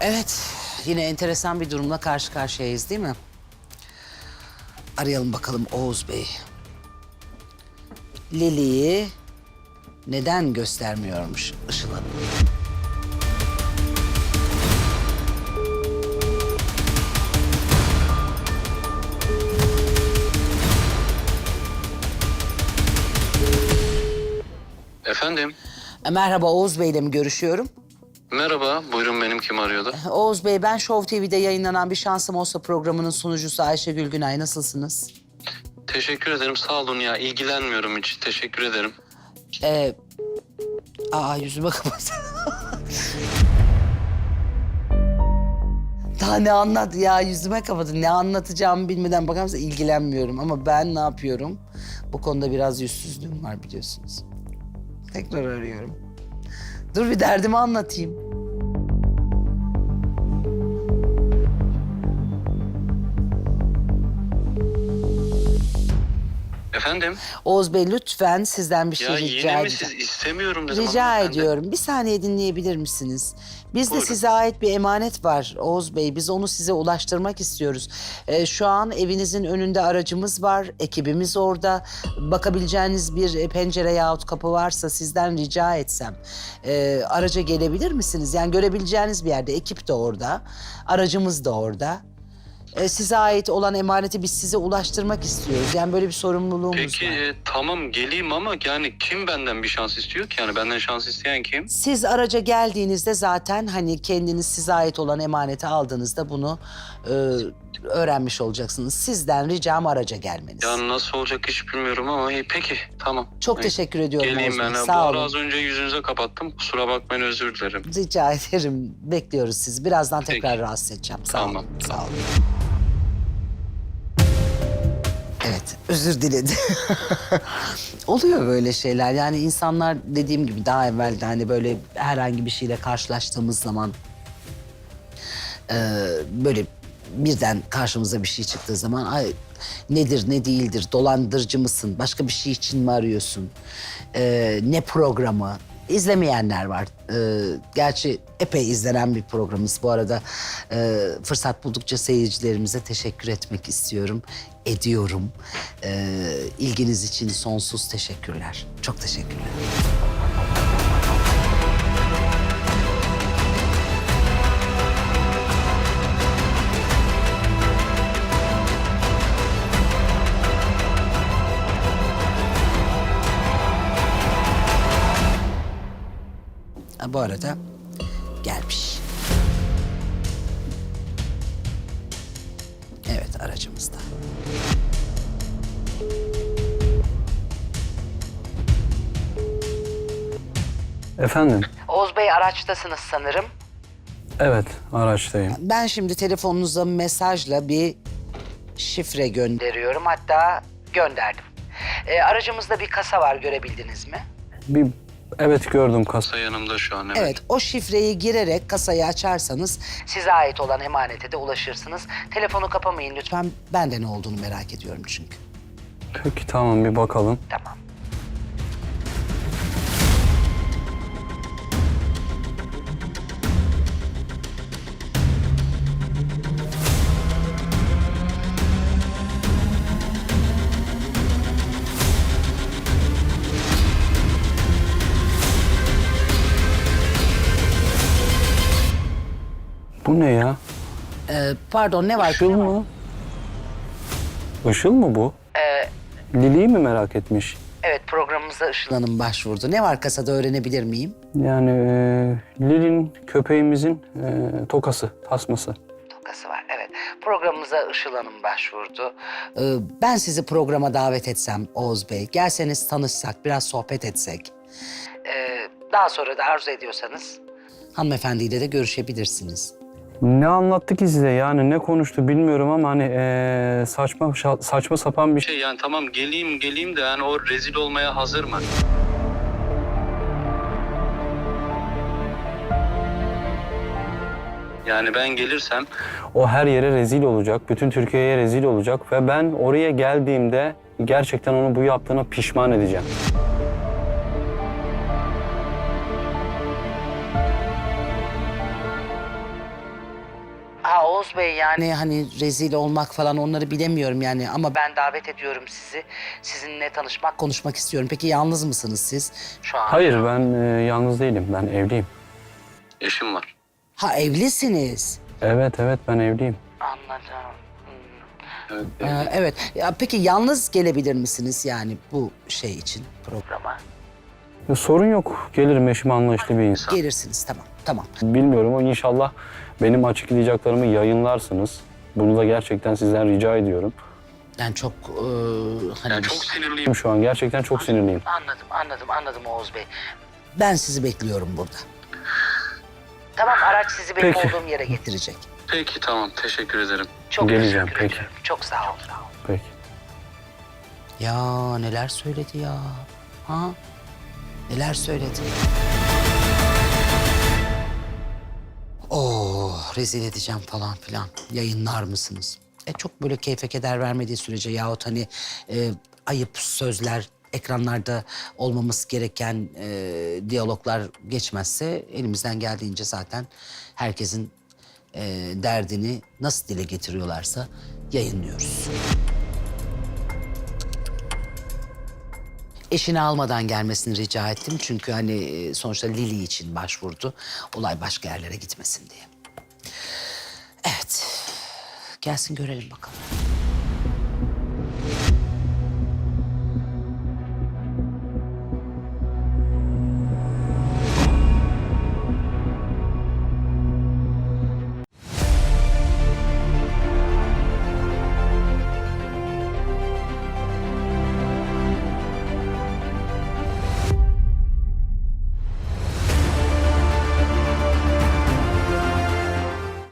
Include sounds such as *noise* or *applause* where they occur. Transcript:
Evet, yine enteresan bir durumla karşı karşıyayız değil mi? Arayalım bakalım Oğuz Bey. Lili'yi neden göstermiyormuş Işıl Hanım? Efendim? E, Merhaba Oğuz Bey ile mi görüşüyorum? Merhaba, buyurun benim kim arıyordu? *laughs* Oğuz Bey ben Show TV'de yayınlanan Bir Şansım Olsa programının sunucusu Ayşegül Günay. Nasılsınız? Teşekkür ederim, sağ olun ya. ilgilenmiyorum hiç, teşekkür ederim. Ee, aa yüzüme *laughs* kapat. Daha ne anlat ya yüzüme kapatın. Ne anlatacağımı bilmeden bakar mısın ilgilenmiyorum. Ama ben ne yapıyorum? Bu konuda biraz yüzsüzlüğüm var biliyorsunuz. Tekrar arıyorum. Dur bir derdimi anlatayım. Efendim? Oğuz Bey lütfen sizden bir şey Ya rica yine mi edeceğim. siz istemiyorum dedim Rica ediyorum. Bir saniye dinleyebilir misiniz? Bizde Buyurun. size ait bir emanet var Oğuz Bey. Biz onu size ulaştırmak istiyoruz. Ee, şu an evinizin önünde aracımız var. Ekibimiz orada. Bakabileceğiniz bir e, pencere yahut kapı varsa sizden rica etsem. e, araca gelebilir misiniz? Yani görebileceğiniz bir yerde. Ekip de orada. Aracımız da orada. Ee, size ait olan emaneti biz size ulaştırmak istiyoruz. Yani böyle bir sorumluluğumuz Peki var. e, tamam geleyim ama yani kim benden bir şans istiyor ki? Yani benden şans isteyen kim? Siz araca geldiğinizde zaten hani kendiniz size ait olan emaneti aldığınızda bunu e, öğrenmiş olacaksınız. Sizden ricam araca gelmeniz. Yani nasıl olacak hiç bilmiyorum ama iyi peki tamam. Çok İyi. teşekkür ediyorum Geleyim Oğuz Bey. ben. Bu Sağ ara olun. az önce yüzünüze kapattım. Kusura bakmayın özür dilerim. Rica ederim. Bekliyoruz sizi. Birazdan Peki. tekrar rahatsız edeceğim. Sağ Tamam, olun. Sağ olun. Evet, özür diledi. *laughs* Oluyor böyle şeyler. Yani insanlar dediğim gibi daha evvel de hani böyle herhangi bir şeyle karşılaştığımız zaman e, böyle birden karşımıza bir şey çıktığı zaman ay nedir ne değildir dolandırıcı mısın başka bir şey için mi arıyorsun E, ne programı izlemeyenler var. E, gerçi epey izlenen bir programımız bu arada e, fırsat buldukça seyircilerimize teşekkür etmek istiyorum ediyorum E, ilginiz için sonsuz teşekkürler çok teşekkürler. Ha, bu arada gelmiş. Evet aracımızda. Efendim? Oğuz Bey araçtasınız sanırım. Evet, araçtayım. Ben şimdi telefonunuza mesajla bir şifre gönderiyorum. Hatta gönderdim. Ee, aracımızda bir kasa var görebildiniz mi? Bir evet gördüm kasa. Yanımda şu an evet. Evet, o şifreyi girerek kasayı açarsanız size ait olan emanete de ulaşırsınız. Telefonu kapamayın lütfen. Ben de ne olduğunu merak ediyorum çünkü. Peki tamam bir bakalım. Tamam. Bu ne ya? Ee, pardon ne var? Işıl mı? Işıl mı bu? Lili'yi mi merak etmiş? Evet programımıza Işıl Hanım başvurdu. Ne var kasada öğrenebilir miyim? Yani e, Lili'nin köpeğimizin e, tokası, tasması. Tokası var evet. Programımıza Işıl Hanım başvurdu. Ee, ben sizi programa davet etsem Oğuz Bey. Gelseniz tanışsak, biraz sohbet etsek. Ee, daha sonra da arzu ediyorsanız hanımefendiyle de görüşebilirsiniz. Ne anlattı ki size yani ne konuştu bilmiyorum ama hani e, saçma saçma sapan bir şey. Şey yani tamam geleyim geleyim de yani o rezil olmaya hazır mı? Yani ben gelirsem O her yere rezil olacak, bütün Türkiye'ye rezil olacak ve ben oraya geldiğimde gerçekten onu bu yaptığına pişman edeceğim. Oğuz Bey yani hani rezil olmak falan onları bilemiyorum yani ama ben davet ediyorum sizi. Sizinle tanışmak, konuşmak istiyorum. Peki yalnız mısınız siz şu an? Hayır ben e, yalnız değilim. Ben evliyim. Eşim var. Ha evlisiniz. Evet evet ben evliyim. Anladım. Evet. Ee, evet. Ya peki yalnız gelebilir misiniz yani bu şey için programa? Ya, sorun yok. Gelirim eşim anlayışlı bir insan. Gelirsiniz tamam. Tamam. Bilmiyorum ama inşallah benim açıklayacaklarımı yayınlarsınız. Bunu da gerçekten sizden rica ediyorum. Yani çok e, hani Yani çok sinirliyim. Şu an gerçekten çok sinirliyim. Anladım, anladım, anladım Oğuz Bey. Ben sizi bekliyorum burada. Tamam, araç sizi benim Peki. olduğum yere getirecek. Peki tamam teşekkür ederim. Çok Geleceğim, teşekkür peki. ederim. Çok sağ ol. Peki. Ya neler söyledi ya. Ha? Neler söyledi. Oh rezil edeceğim falan filan. Yayınlar mısınız? E çok böyle keyfe keder vermediği sürece yahut hani e, ayıp sözler ekranlarda olmaması gereken e, diyaloglar geçmezse elimizden geldiğince zaten herkesin e, derdini nasıl dile getiriyorlarsa yayınlıyoruz. Eşini almadan gelmesini rica ettim. Çünkü hani e, sonuçta Lili için başvurdu. Olay başka yerlere gitmesin diye. Evet. Gelsin görelim bakalım.